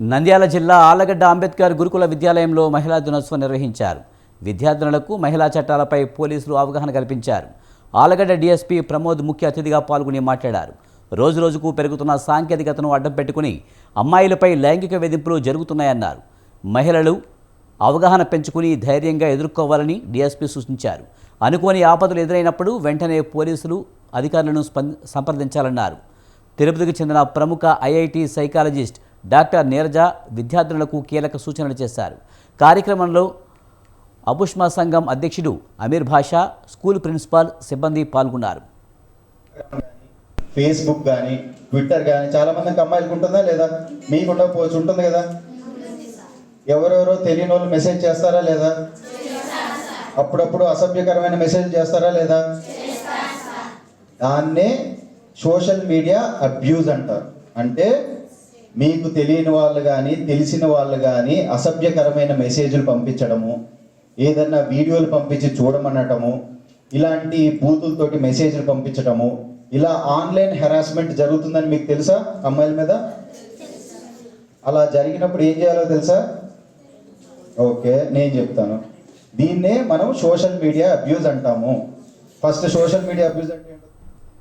నంద్యాల జిల్లా ఆలగడ్డ అంబేద్కర్ గురుకుల విద్యాలయంలో మహిళా దినోత్సవం నిర్వహించారు. విద్యార్థినులకు మహిళా చట్టాలపై పోలీసులు అవగాహన కల్పించారు. ఆలగడ్డ డీఎస్పీ ప్రమోద్ ముఖ్య అతిథిగా పాల్గొని మాట్లాడారు. రోజు రోజుకు పెరుగుతున్న సాంకేతికతను అడ్డం పెట్టుకుని అమ్మాయిలపై లైంగిక వేధింపులు జరుగుతున్నాయన్నారు. మహిళలు అవగాహన పెంచుకుని ధైర్యంగా ఎదుర్కోవాలని డీఎస్పీ సూచించారు. అనుకోని ఆపదలు ఎదురైనప్పుడు వెంటనే పోలీసులు అధికారులను స్పంద సంప్రదించాలన్నారు. తిరుపతికి చెందిన ప్రముఖ ఐఐటి సైకాలజిస్ట్ డాక్టర్ నీరజ విద్యార్థులకు కీలక సూచనలు చేశారు. కార్యక్రమంలో అబుష్మా సంఘం అధ్యక్షుడు అమీర్ భాషా స్కూల్ ప్రిన్సిపాల్ సిబ్బంది పాల్గొన్నారు. ఫేస్బుక్ కానీ ట్విట్టర్ కానీ చాలా మందికి అమ్మాయిలకు ఉంటుందా లేదా? మీకు ఉండకపోవచ్చు ఉంటుంది కదా? ఎవరెవరో తెలియని వాళ్ళు మెసేజ్ చేస్తారా లేదా? అప్పుడప్పుడు అసభ్యకరమైన మెసేజ్ చేస్తారా లేదా? దాన్నే సోషల్ మీడియా అబ్యూజ్ అంటారు. అంటే మీకు తెలియని వాళ్ళు కానీ తెలిసిన వాళ్ళు కానీ అసభ్యకరమైన మెసేజ్లు పంపించడము ఏదన్నా వీడియోలు పంపించి చూడమనటము ఇలాంటి బూతులతోటి మెసేజ్లు పంపించడము ఇలా ఆన్లైన్ హెరాస్మెంట్ జరుగుతుందని మీకు తెలుసా అమ్మాయిల మీద? అలా జరిగినప్పుడు ఏం చేయాలో తెలుసా? ఓకే నేను చెప్తాను. దీన్నే మనం సోషల్ మీడియా అబ్యూజ్ అంటాము. ఫస్ట్ సోషల్ మీడియా అబ్యూజ్ అంటే